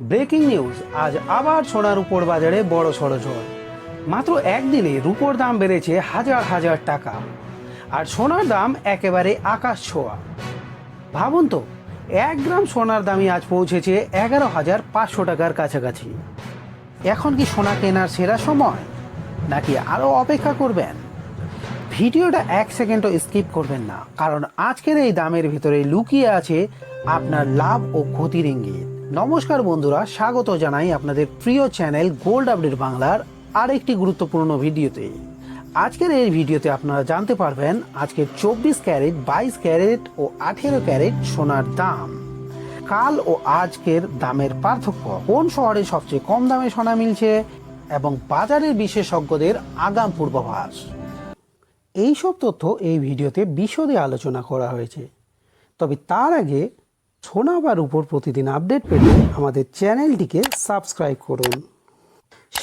Breaking news আজ আবার সোনার উপর বাজারে বড় সড়ো ঝড় মাত্র একদিনে রুপোর দাম বেড়েছে হাজার হাজার টাকা। আর সোনার দাম একেবারে আকাশ ছোঁয়া। ভাবুন তো, এক গ্রাম সোনার দামই আজ পৌঁছেছে এগারো হাজার পাঁচশো টাকার কাছাকাছি। এখন কি সোনা কেনার সেরা সময়? নাকি আরও অপেক্ষা করবেন? ভিডিওটা এক সেকেন্ডও স্কিপ করবেন না, কারণ আজকের এই দামের ভিতরে লুকিয়ে আছে আপনার লাভ ও ক্ষতির ইঙ্গিত। নমস্কার বন্ধুরা, স্বাগত জানাই আপনাদের প্রিয় চ্যানেল গোল্ড আপডেট বাংলার আরেকটি গুরুত্বপূর্ণ ভিডিওতে। আজকের এই ভিডিওতে আপনারা জানতে পারবেন আজকের চব্বিশ ক্যারেট, বাইশ ক্যারেট ও আঠেরো ক্যারেট সোনার দাম। কাল ও আজকের দামের পার্থক্য, কোন শহরে সবচেয়ে কম দামে সোনা মিলছে এবং বাজারের বিশেষজ্ঞদের আগাম পূর্বাভাস? এইসব তথ্য এই ভিডিওতে বিশদে আলোচনা করা হয়েছে। তবে তার আগে সোনা বা উপর প্রতিদিন আপডেট পেতে আমাদের চ্যানেলটিকে সাবস্ক্রাইব করুন।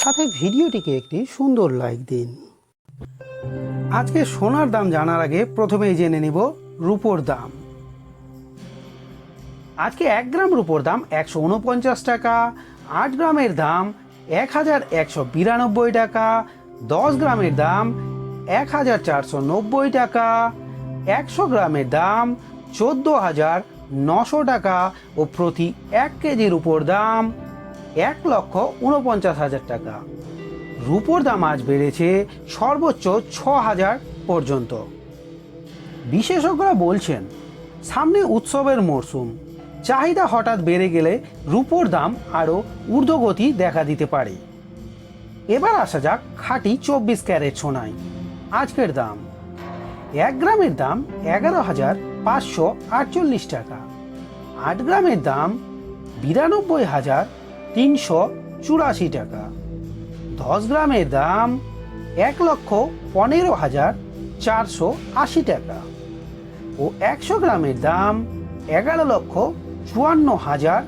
সাথে ভিডিওটিকে একটি সুন্দর লাইক দিন। আজকে সোনার দাম জানার আগে প্রথমেই জেনে নিব রুপোর দাম। আজকে এক গ্রাম রুপোর দাম একশো উনপঞ্চাশ টাকা, আট গ্রামের দাম এক হাজার একশো বিরানব্বই টাকা, দশ গ্রামের দাম এক হাজার চারশো নব্বই টাকা, একশো গ্রামের দাম চোদ্দ হাজার নশো টাকা ও প্রতি এক কেজির উপর দাম এক লক্ষ উনপঞ্চাশ হাজার টাকা। রুপোর দাম আজ বেড়েছে সর্বোচ্চ ছ হাজার পর্যন্ত। বিশেষজ্ঞরা বলছেন, সামনে উৎসবের মরশুম চাহিদা হঠাৎ বেড়ে গেলে রুপোর দাম আরও ঊর্ধ্বগতি দেখা দিতে পারে। এবার আসা যাক খাঁটি চব্বিশ ক্যারেট সোনায়। আজকের দাম, এক গ্রামের দাম এগারো হাজার পাঁচশো আটচল্লিশ টাকা। আট গ্রামের দাম বিরানব্বই হাজার তিনশো চুরাশি টাকা। দশ গ্রামের দাম এক লক্ষ পনেরো হাজার চারশো আশি টাকা। ও একশো গ্রামের দাম এগারো লক্ষ চুয়ান্ন হাজার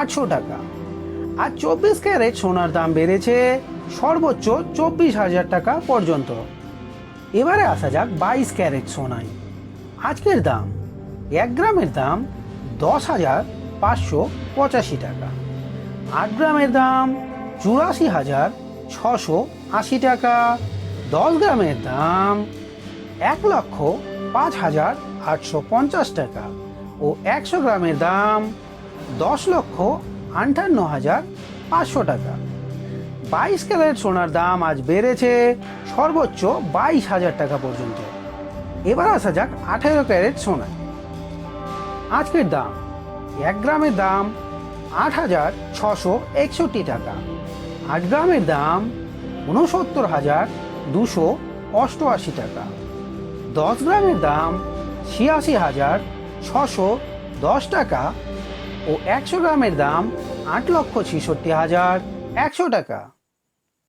আটশো টাকা। আর চব্বিশ ক্যারেট সোনার দাম বেড়েছে সর্বোচ্চ চব্বিশ হাজার টাকা পর্যন্ত। এবারে আসা যাক বাইশ ক্যারেট সোনায়। আজকের দাম এক গ্রামের দাম দশ হাজার পাঁচশো পঁচাশি টাকা। আট গ্রামের দাম চুরাশি হাজার ছশো আশি টাকা। দশ গ্রামের দাম এক লক্ষ পাঁচ হাজার আটশো পঞ্চাশ টাকা ও একশো গ্রামের দাম দশ লক্ষ আটান্ন হাজার পাঁচশো টাকা। বাইশ ক্যারেট সোনার দাম আজ বেড়েছে সর্বোচ্চ বাইশ হাজার টাকা পর্যন্ত। এবার আসা যাক আঠেরো ক্যারেট সোনা। আজকের দাম, এক গ্রামের দাম আট হাজার ছশো একষট্টি টাকা। আট গ্রামের দাম উনসত্তর হাজার দুশো অষ্টআশি টাকা। দশ গ্রামের দাম ছিয়াশি হাজার ছশো দশ টাকা ও একশো গ্রামের দাম আট লক্ষ ছেষট্টি হাজার একশো টাকা।